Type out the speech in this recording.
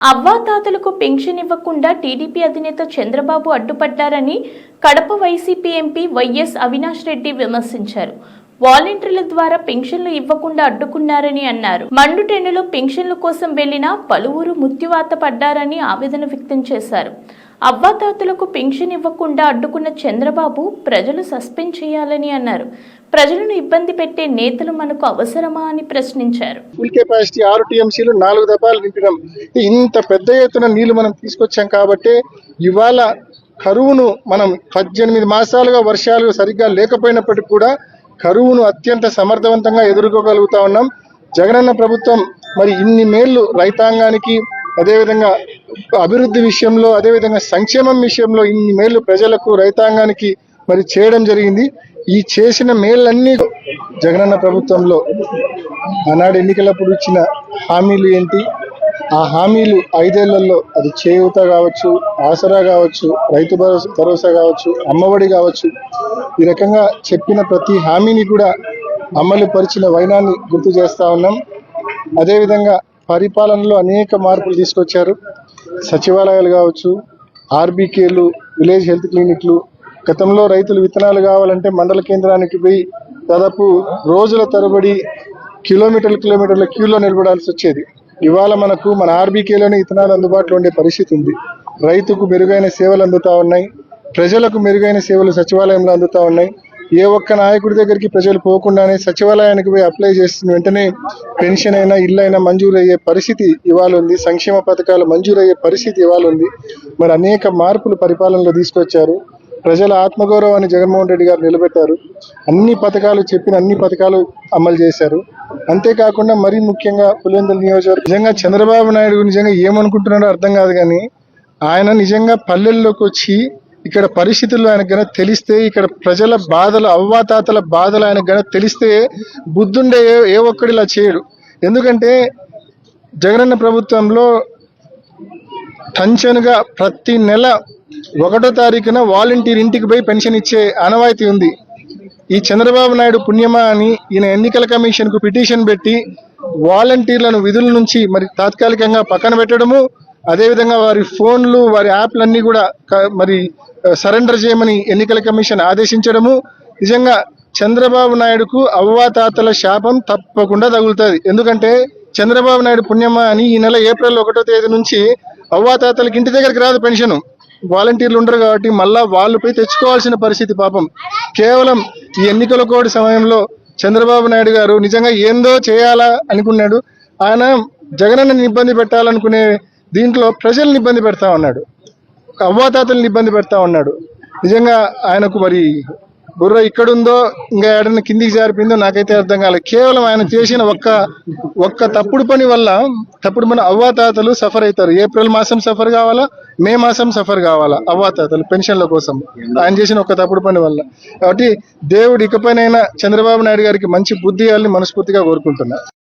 అవ్వాతాతలకు పెన్షన్ ఇవ్వకుండా టీడీపీ అధినేత Chandrababu అడ్డుపడ్డారని Kadapa YCP MP YS Avinash Reddy విమర్శించారు. వాలంటీర్ల ద్వారా పెన్షన్లు ఇవ్వకుండా అడ్డుకున్నారని అన్నారు. మండుటెండలో పెన్షన్ల కోసం వెళ్ళిన పలువురు మృత్యువాత పడ్డారని ఆవేదన వ్యక్తం చేశారు. అవ్వాతాతలకు పెన్షన్ ఇవ్వకుండా అడ్డుకున్న చంద్రబాబు ప్రజలు సస్పెండ్ చేయాలని అన్నారు. ప్రజలను ఇబ్బంది పెట్టే నేతలు మనకు అవసరమా అని ప్రశ్నించారు. ఫుల్ కెపాసిటీ ఆరు టీఎంసీలు నాలుగు దఫాలు నింపడం ఇంత పెద్ద ఎత్తున నీళ్ళు మనం తీసుకొచ్చాం కాబట్టి ఇవాళ కరువును మనం పద్దెనిమిది మాసాలుగా వర్షాలు సరిగ్గా లేకపోయినప్పటికీ కూడా కరువును అత్యంత సమర్థవంతంగా ఎదుర్కోగలుగుతా ఉన్నాం. జగనన్న ప్రభుత్వం మరి ఇన్ని మేళ్ళు రైతాంగానికి అదేవిధంగా అభివృద్ధి విషయంలో అదేవిధంగా సంక్షేమం విషయంలో ఇన్ని మేళ్ళు ప్రజలకు రైతాంగానికి మరి చేయడం జరిగింది. ఈ చేసిన మేళ్ళన్నీ జగనన్న ప్రభుత్వంలో ఆనాడు ఎన్నికలప్పుడు ఇచ్చిన హామీలు ఏంటి? ఆ హామీలు ఐదేళ్ళలో అది చేయూత కావచ్చు ఆసరా కావచ్చు రైతు భరోసా భరోసా కావచ్చు అమ్మఒడి కావచ్చు. ఈ రకంగా చెప్పిన ప్రతి హామీని కూడా అమలు పరిచిన వైనాన్ని గుర్తు చేస్తా ఉన్నాం. అదేవిధంగా పరిపాలనలో అనేక మార్పులు తీసుకొచ్చారు. సచివాలయాలు కావచ్చు ఆర్బీకేలు విలేజ్ హెల్త్ క్లినిక్లు గతంలో రైతులు విత్తనాలు కావాలంటే మండల కేంద్రానికి పోయి దాదాపు రోజుల తరబడి కిలోమీటర్ల కిలోమీటర్ల క్యూలో నిలబడాల్సి వచ్చేది. ఇవాళ మనకు మన ఆర్బీకేలోనే విత్తనాలు అందుబాటులో ఉండే పరిస్థితి ఉంది. రైతుకు మెరుగైన సేవలు అందుతా ఉన్నాయి. ప్రజలకు మెరుగైన సేవలు సచివాలయంలో అందుతా ఉన్నాయి. ఏ ఒక్క నాయకుడి దగ్గరికి ప్రజలు పోకుండానే సచివాలయానికి పోయి అప్లై చేసిన వెంటనే పెన్షన్ అయినా ఇల్లు అయినా మంజూరయ్యే పరిస్థితి ఇవాళ ఉంది. సంక్షేమ పథకాలు మంజూరయ్యే పరిస్థితి ఇవాళ ఉంది. మరి అనేక మార్పులు పరిపాలనలో తీసుకొచ్చారు. ప్రజల ఆత్మగౌరవాన్ని జగన్మోహన్ రెడ్డి గారు నిలబెట్టారు. అన్ని పథకాలు చెప్పిన అన్ని పథకాలు అమలు చేశారు. అంతేకాకుండా మరీ ముఖ్యంగా పులివెందుల నియోజకవర్గం. నిజంగా చంద్రబాబు నాయుడు నిజంగా ఏమనుకుంటున్నాడో అర్థం కాదు కానీ ఆయన నిజంగా పల్లెల్లోకి వచ్చి ఇక్కడ పరిస్థితులు ఆయనకు గనక తెలిస్తే ఇక్కడ ప్రజల బాధలు అవ్వాతాతల బాధలు ఆయనకు గనక తెలిస్తే బుద్ధుండే ఏ- ఒక్కడు ఇలా చేయడు. ఎందుకంటే జగనన్న ప్రభుత్వంలో టంచనుగా ప్రతి నెల ఒకటో తారీఖున వాలంటీర్ ఇంటికి పోయి పెన్షన్ ఇచ్చే ఆనవాయితీ ఉంది. ఈ చంద్రబాబు నాయుడు పుణ్యమా అని ఈయన ఎన్నికల కమిషన్కు పిటిషన్ పెట్టి వాలంటీర్లను విధుల నుంచి మరి తాత్కాలికంగా పక్కన పెట్టడము అదేవిధంగా వారి ఫోన్లు వారి యాప్లన్నీ కూడా మరి సరెండర్ చేయమని ఎన్నికల కమిషన్ ఆదేశించడము. నిజంగా చంద్రబాబు నాయుడుకు అవ్వాతాతల శాపం తప్పకుండా తగులుతుంది. ఎందుకంటే చంద్రబాబు నాయుడు పుణ్యమా అని ఈ నెల ఏప్రిల్ ఒకటో తేదీ నుంచి అవ్వాతాతలకి ఇంటి దగ్గరికి రాదు పెన్షన్. వాలంటీర్లు ఉండరు కాబట్టి మళ్ళా వాళ్ళు పోయి తెచ్చుకోవాల్సిన పరిస్థితి పాపం. కేవలం ఈ ఎన్నికల కోడి సమయంలో చంద్రబాబు నాయుడు గారు నిజంగా ఏందో చేయాలా అనుకున్నాడు. ఆయన జగనన్నని ఇబ్బంది పెట్టాలనుకునే దీంట్లో ప్రజల్ని ఇబ్బంది పెడతా ఉన్నాడు. అవ్వాతాతల్ని ఇబ్బంది పెడతా ఉన్నాడు. నిజంగా ఆయనకు మరి బుర్ర ఇక్కడుందో ఇంకా ఏడన్నా కిందికి జారిపోయిందో నాకైతే అర్థం కాలేదు. కేవలం ఆయన చేసిన ఒక్క ఒక్క తప్పుడు పని వల్ల తప్పుడు పని అవ్వాతాతలు సఫర్ అవుతారు. ఏప్రిల్ మాసం సఫర్ కావాలా? మే మాసం సఫర్ కావాలా? అవ్వాతాతలు పెన్షన్ల కోసం. ఆయన చేసిన ఒక్క తప్పుడు పని వల్ల. కాబట్టి దేవుడు ఇకపైనైనా చంద్రబాబు నాయుడు గారికి మంచి బుద్ధి ఇవ్వాలని మనస్ఫూర్తిగా కోరుకుంటున్నా.